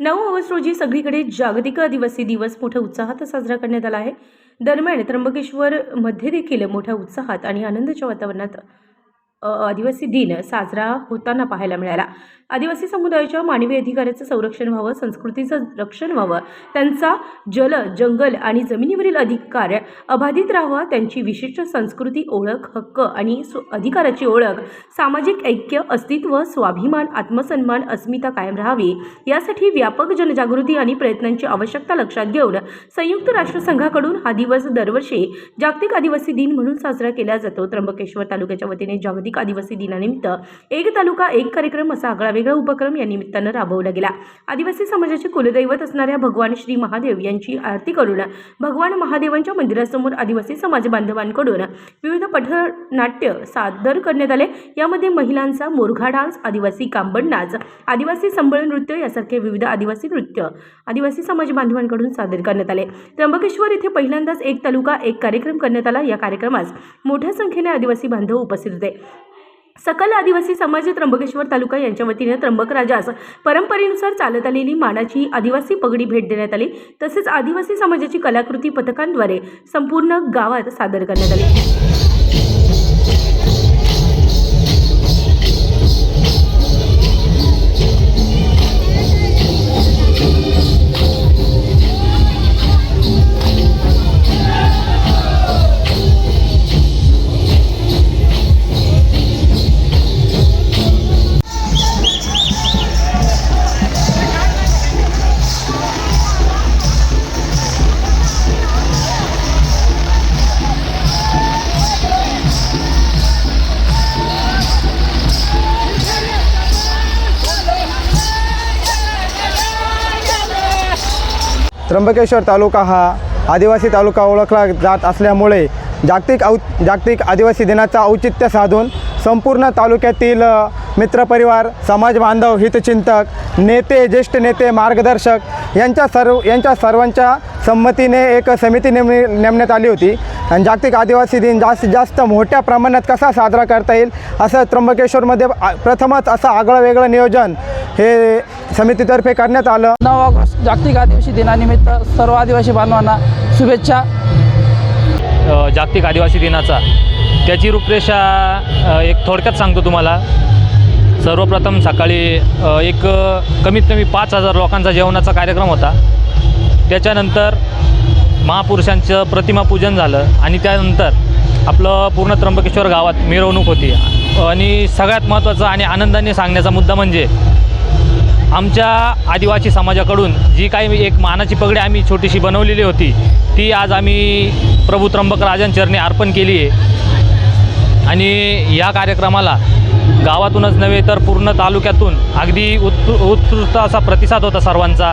नऊ ऑगस्ट रोजी सगळीकडे जागतिक आदिवासी दिवस मोठ्या उत्साहात साजरा करण्यात आला आहे. दरम्यान त्र्यंबकेश्वर मध्ये देखील मोठ्या उत्साहात आणि आनंदाच्या वातावरणात आदिवासी दिन साजरा होताना पाहायला मिळाला. आदिवासी समुदायाच्या मानवी अधिकाराचं संरक्षण व्हावं संस्कृतीचं रक्षण व्हावं त्यांचा जल जंगल आणि जमिनीवरील अधिकार अबाधित राहावा त्यांची विशिष्ट संस्कृती ओळख हक्क आणि स्व अधिकाराची ओळख सामाजिक ऐक्य अस्तित्व स्वाभिमान आत्मसन्मान अस्मिता कायम राहावी यासाठी व्यापक जनजागृती आणि प्रयत्नांची आवश्यकता लक्षात घेऊन संयुक्त राष्ट्रसंघाकडून हा दिवस दरवर्षी जागतिक आदिवासी दिन म्हणून साजरा केला जातो. त्र्यंबकेश्वर तालुक्याच्या वतीने जागतिक आदिवासी दिनानिमित्त एक तालुका एक कार्यक्रम असा आगळा वेगळा उपक्रम या निमित्तानं राबवला गेला. आदिवासी समाजाचे कुलदैवत असणाऱ्या भगवान श्री महादेव यांची आरती करून भगवान महादेवांच्या मंदिरासमोर आदिवासी समाज बांधवांकडून विविध पथनाट्य सादर करण्यात आले. यामध्ये महिलांचा मोरघा डान्स आदिवासी कांबड नाच आदिवासी संबळ नृत्य यासारखे विविध आदिवासी नृत्य आदिवासी समाज बांधवांकडून सादर करण्यात आले. त्र्यंबकेश्वर येथे पहिल्यांदाच एक तालुका एक कार्यक्रम करण्यात आला. या कार्यक्रमास मोठ्या संख्येने आदिवासी बांधव उपस्थित होते. सकल आदिवासी समाज त्र्यंबकेश्वर तालुका यांच्या वतीने त्र्यंबक राजास परंपरेनुसार चालत आलेली मानाची आदिवासी पगडी भेट देण्यात आली. तसेच आदिवासी समाजाची कलाकृती पथकांद्वारे संपूर्ण गावात सादर करण्यात आली. त्र्यंबकेश्वर तालुका हा आदिवासी तालुका ओळखला जात असल्यामुळे जागतिक औ जागतिक आदिवासी दिनाचा औचित्य साधून संपूर्ण तालुक्यातील मित्रपरिवार समाज बांधव हितचिंतक नेते ज्येष्ठ नेते मार्गदर्शक यांच्या सर्व यांच्या सर्वांच्या संमतीने एक समिती नेमणी नेमण्यात आली होती. आणि जागतिक आदिवासी दिन जास्तीत जास्त मोठ्या प्रमाणात कसा साजरा करता येईल असं त्र्यंबकेश्वरमध्ये प्रथमच असं आगळं वेगळं नियोजन हे समितीतर्फे करण्यात आलं. नऊ ऑगस्ट जागतिक आदिवासी दिनानिमित्त सर्व आदिवासी बांधवांना शुभेच्छा. जागतिक आदिवासी दिनाचा. त्याची रूपरेषा एक थोडक्यात सांगतो तुम्हाला. सर्वप्रथम सकाळी एक कमीत कमी पाच हजार लोकांचा जेवणाचा कार्यक्रम होता. त्याच्यानंतर महापुरुषांचं प्रतिमा पूजन झालं आणि त्यानंतर आपलं पूर्ण त्र्यंबकेश्वर गावात मिरवणूक होती. आणि सगळ्यात महत्त्वाचं आणि आनंदाने सांगण्याचा मुद्दा म्हणजे आमच्या आदिवासी समाजाकडून जी काही एक मानाची पगडी आम्ही छोटीशी बनवलेली होती ती आज आम्ही प्रभू त्र्यंबक राजांचरणी अर्पण केली आहे. आणि या कार्यक्रमाला गावातूनच नव्हे तर पूर्ण तालुक्यातून अगदी उत्कृ उत्कृष्ट असा प्रतिसाद होता सर्वांचा.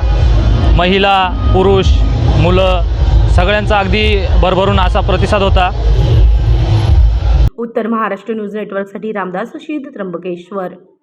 महिला पुरुष मुलं सगळ्यांचा अगदी भरभरून असा प्रतिसाद होता. उत्तर महाराष्ट्र न्यूज नेटवर्कसाठी रामदास शीद त्र्यंबकेश्वर.